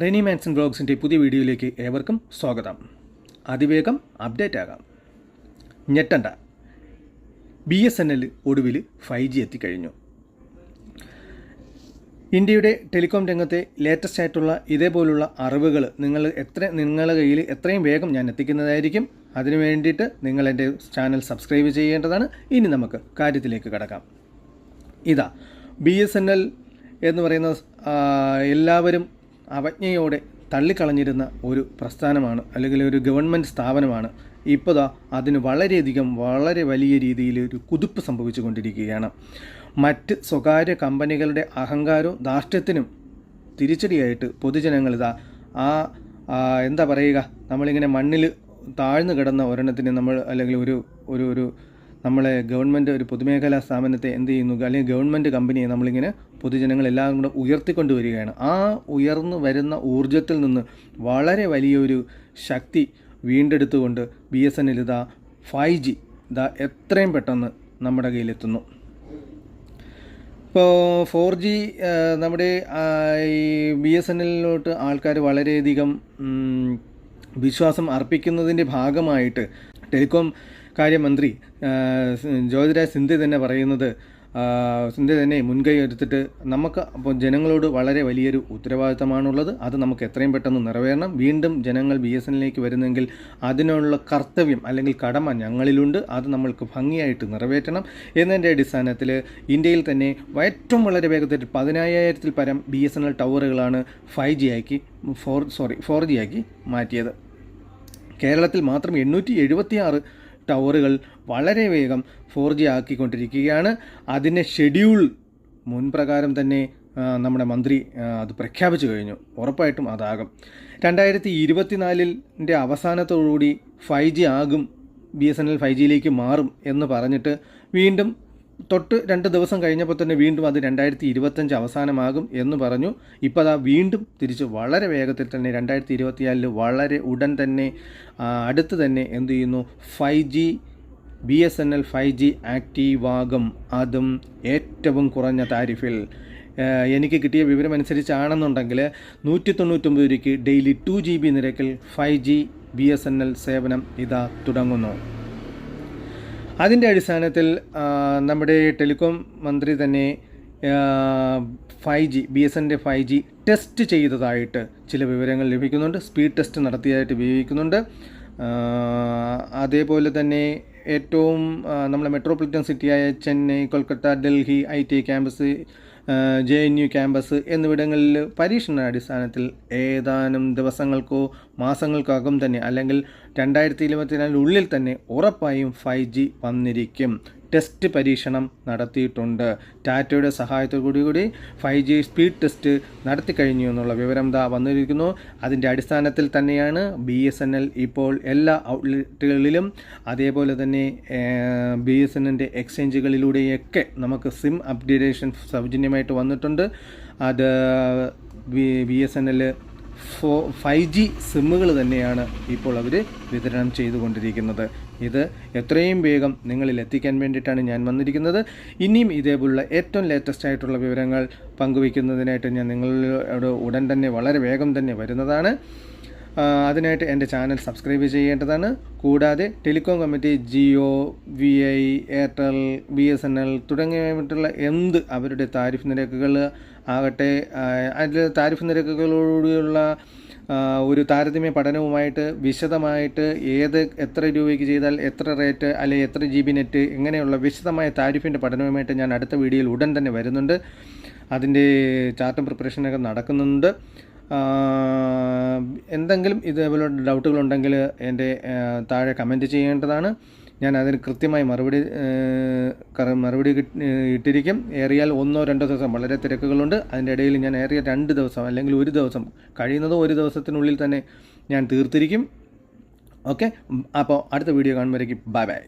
Reni Manson ബ്ലോഗ്സിന്റെ പുതിയ വീഡിയോയിലേക്ക് ഏവർക്കും സ്വാഗതം. അതിവേഗം അപ്ഡേറ്റ് ആകാം. ഞെട്ടണ്ട. ബി എസ് എൻ എൽ ഒടുവിൽ ഫൈവ് ജി എത്തിക്കഴിഞ്ഞു. ഇന്ത്യയുടെ ടെലികോം രംഗത്തെ ലേറ്റസ്റ്റ് ആയിട്ടുള്ള ഇതേപോലുള്ള അറിവുകൾ നിങ്ങൾ എത്ര നിങ്ങളുടെ കയ്യിൽ എത്രയും വേഗം ഞാൻ എത്തിക്കുന്നതായിരിക്കും. അതിനു വേണ്ടിയിട്ട് നിങ്ങൾ എന്റെ ചാനൽ സബ്സ്ക്രൈബ് ചെയ്യേണ്ടതാണ്. ഇനി നമുക്ക് കാര്യത്തിലേക്ക് കടക്കാം. ഇതാ ബി എസ് എൻ എൽ എന്ന് പറയുന്ന എല്ലാവരും അവജ്ഞയോടെ തള്ളിക്കളഞ്ഞിരുന്ന ഒരു പ്രസ്ഥാനമാണ് അല്ലെങ്കിൽ ഒരു ഗവൺമെന്റ് സ്ഥാപനമാണ് ഇപ്പോൾ അതിന് വളരെയധികം വളരെ വലിയ രീതിയിൽ ഒരു കുതിപ്പ് സംഭവിച്ചു കൊണ്ടിരിക്കുകയാണ് മറ്റ് സ്വകാര്യ കമ്പനികളുടെ അഹങ്കാരവും ധാർഷ്ട്യത്തിനും തിരിച്ചടിയായിട്ട് പൊതുജനങ്ങൾ ഇതാ ആ, എന്താ പറയുക നമ്മളിങ്ങനെ മണ്ണിൽ താഴ്ന്നു കിടന്ന ഒരെണ്ണത്തിന് നമ്മൾ അല്ലെങ്കിൽ ഒരു ഒരു ഒരു നമ്മളെ ഗവൺമെന്റ് ഒരു പൊതുമേഖലാ സ്ഥാപനത്തെ എന്ത് ചെയ്യുന്നു? അല്ലെങ്കിൽ ഗവൺമെന്റ് കമ്പനിയെ നമ്മളിങ്ങനെ പൊതുജനങ്ങൾ എല്ലാവരും കൂടെ ഉയർത്തിക്കൊണ്ട് വരികയാണ് ആ ഉയർന്നു വരുന്ന ഊർജത്തിൽ നിന്ന് വളരെ വലിയൊരു ശക്തി വീണ്ടെടുത്തുകൊണ്ട് ബി എസ് എൻ എൽ ഇതാ ഫൈവ് ജി ഇതാ എത്രയും പെട്ടെന്ന് നമ്മുടെ കയ്യിലെത്തുന്നു. ഇപ്പോൾ ഫോർ ജി നമ്മുടെ ഈ ബി എസ് എൻ എല്ലിലോട്ട് ആൾക്കാർ വളരെയധികം വിശ്വാസം അർപ്പിക്കുന്നതിന്റെ ഭാഗമായിട്ട് ടെലികോം കാര്യമന്ത്രി ജ്യോതിരാജ് സിന്ധ്യ തന്നെ പറയുന്നത് സിന്ധ്യ തന്നെ മുൻകൈ എടുത്തിട്ട് നമുക്ക് അപ്പോൾ ജനങ്ങളോട് വളരെ വലിയൊരു ഉത്തരവാദിത്തമാണുള്ളത്. അത് നമുക്ക് എത്രയും പെട്ടെന്ന് നിറവേറണം. വീണ്ടും ജനങ്ങൾ ബി എസ് എന്നിലേക്ക് വരുന്നെങ്കിൽ അതിനുള്ള കർത്തവ്യം അല്ലെങ്കിൽ കടമ ഞങ്ങളിലുണ്ട്. അത് നമ്മൾക്ക് ഭംഗിയായിട്ട് നിറവേറ്റണം. എന്നതിന്റെ അടിസ്ഥാനത്തിൽ ഇന്ത്യയിൽ തന്നെ ഏറ്റവും വളരെ വേഗത്തിൽ പതിനായിരത്തിൽ പരം ബി എസ് എൻ എൽ ടവറുകളാണ് ഫൈവ് ജി ആക്കി ഫോർ സോറി ഫോർ ജി ആക്കി മാറ്റിയത്. കേരളത്തിൽ മാത്രം എണ്ണൂറ്റി എഴുപത്തിയാറ് ടവറുകൾ വളരെ വേഗം ഫോർ ജി ആക്കിക്കൊണ്ടിരിക്കുകയാണ്. അതിന്റെ ഷെഡ്യൂൾ മുൻപ്രകാരം തന്നെ നമ്മുടെ മന്ത്രി അത് പ്രഖ്യാപിച്ചു കഴിഞ്ഞു. ഉറപ്പായിട്ടും അതാകും. രണ്ടായിരത്തി ഇരുപത്തിനാലിന്റെ അവസാനത്തോടുകൂടി ഫൈവ് ജി ആകും B S N L five ജിയിലേക്ക് മാറും എന്ന് പറഞ്ഞിട്ട് വീണ്ടും തൊട്ട് രണ്ട് ദിവസം കഴിഞ്ഞപ്പോൾ തന്നെ വീണ്ടും അത് രണ്ടായിരത്തി ഇരുപത്തഞ്ച് അവസാനമാകും എന്ന് പറഞ്ഞു. ഇപ്പോൾ അതാ വീണ്ടും തിരിച്ച് വളരെ വേഗത്തിൽ തന്നെ രണ്ടായിരത്തി ഇരുപത്തിനാലിൽ വളരെ ഉടൻ തന്നെ അടുത്ത് തന്നെ എന്തു ചെയ്യുന്നു? Five G B S N L five G ആക്റ്റീവാകും. അതും ഏറ്റവും കുറഞ്ഞ താരിഫിൽ. എനിക്ക് കിട്ടിയ വിവരം അനുസരിച്ചാണെന്നുണ്ടെങ്കിൽ നൂറ്റി തൊണ്ണൂറ്റൊമ്പത് രൂപയ്ക്ക് ഡെയിലി ടു ജി ബി നിരക്കിൽ five G B S N L സേവനം ഇതാ തുടങ്ങുന്നു. അതിന്റെ അടിസ്ഥാനത്തിൽ നമ്മുടെ ടെലികോം മന്ത്രി തന്നെ ഫൈവ് ജി ബി എസ് എന്റെ ഫൈവ് ജി ടെസ്റ്റ് ചെയ്തതായിട്ട് ചില വിവരങ്ങൾ ലഭിക്കുന്നുണ്ട്. സ്പീഡ് ടെസ്റ്റ് നടത്തിയതായിട്ട് ഉപയോഗിക്കുന്നുണ്ട്. അതേപോലെ തന്നെ ഏറ്റവും നമ്മുടെ metropolitan സിറ്റിയായ Chennai Kolkata Delhi I T campus J N U campus എന്നിവിടങ്ങളിൽ പരീക്ഷണ അടിസ്ഥാനത്തിൽ ഏതാനും ദിവസങ്ങൾക്കോ മാസങ്ങൾക്കകം തന്നെ അല്ലെങ്കിൽ രണ്ടായിരത്തി ഇരുപത്തിനാലിനുള്ളിൽ തന്നെ ഉറപ്പായും ഫൈവ് ജി വന്നിരിക്കും. ടെസ്റ്റ് പരീക്ഷണം നടത്തിയിട്ടുണ്ട്. ടാറ്റയുടെ സഹായത്തോടു കൂടി ഫൈവ് ജി സ്പീഡ് ടെസ്റ്റ് നടത്തി കഴിഞ്ഞു എന്നുള്ള വിവരം ദാ വന്നിരിക്കുന്നു. അതിന്റെ അടിസ്ഥാനത്തിൽ തന്നെയാണ് ബി എസ് എൻ എൽ ഇപ്പോൾ എല്ലാ ഔട്ട്ലെറ്റുകളിലും അതേപോലെ തന്നെ ബി എസ് എൻ എന്റെ എക്സ്ചേഞ്ചുകളിലൂടെയൊക്കെ നമുക്ക് സിം അപ്ഗ്രേഡേഷൻ സൗജന്യമായിട്ട് വന്നിട്ടുണ്ട്. അത് B S N L four five G സിമ്മുകൾ തന്നെയാണ് ഇപ്പോൾ അവർ വിതരണം ചെയ്തുകൊണ്ടിരിക്കുന്നത്. ഇത് എത്രയും വേഗം നിങ്ങളിൽ എത്തിക്കാൻ വേണ്ടിയിട്ടാണ് ഞാൻ വന്നിരിക്കുന്നത്. ഇനിയും ഇതേപോലുള്ള ഏറ്റവും ലേറ്റസ്റ്റ് ആയിട്ടുള്ള വിവരങ്ങൾ പങ്കുവയ്ക്കുന്നതിനായിട്ട് ഞാൻ നിങ്ങളോട് ഉടൻ തന്നെ വളരെ വേഗം തന്നെ വരുന്നതാണ്. അതിനായിട്ട് എന്റെ ചാനൽ സബ്സ്ക്രൈബ് ചെയ്യേണ്ടതാണ്. കൂടാതെ telecom committee Jio V I Airtel B S N L തുടങ്ങിയിട്ടുള്ള എന്ത് അവരുടെ താരിഫ് നിരക്കുകൾ ആകട്ടെ അതിൽ താരിഫ് നിരക്കുകളോടുള്ള ഒരു താരതമ്യ പഠനവുമായിട്ട് വിശദമായിട്ട് ഏത് എത്ര രൂപയ്ക്ക് ചെയ്താൽ എത്ര റേറ്റ് അല്ലെങ്കിൽ എത്ര ജി ബി നെറ്റ് ഇങ്ങനെയുള്ള വിശദമായ താരിഫിന്റെ പഠനവുമായിട്ട് ഞാൻ അടുത്ത വീഡിയോയിൽ ഉടൻ തന്നെ വരുന്നുണ്ട്. അതിന്റെ ചാർട്ടും പ്രിപ്പറേഷനൊക്കെ നടക്കുന്നുണ്ട്. എന്തെങ്കിലും ഇതേപോലെ ഡൗട്ടുകളുണ്ടെങ്കിൽ എന്റെ ആ, താഴെ കമന്റ് ചെയ്യേണ്ടതാണ്. ഞാൻ അതിന് കൃത്യമായി മറുപടി മറുപടി ഇട്ടിരിക്കും. ഏറിയാൽ ഒന്നോ രണ്ടോ ദിവസം വളരെ തിരക്കുകളുണ്ട്. അതിന്റെ ഇടയിൽ ഞാൻ ഏറിയ രണ്ട് ദിവസം അല്ലെങ്കിൽ ഒരു ദിവസം കഴിയുന്നതോ ഒരു ദിവസത്തിനുള്ളിൽ തന്നെ ഞാൻ തീർത്തിരിക്കും. ഓക്കെ? അപ്പോൾ അടുത്ത വീഡിയോ കാണുമ്പോഴേക്കും. Bye bye.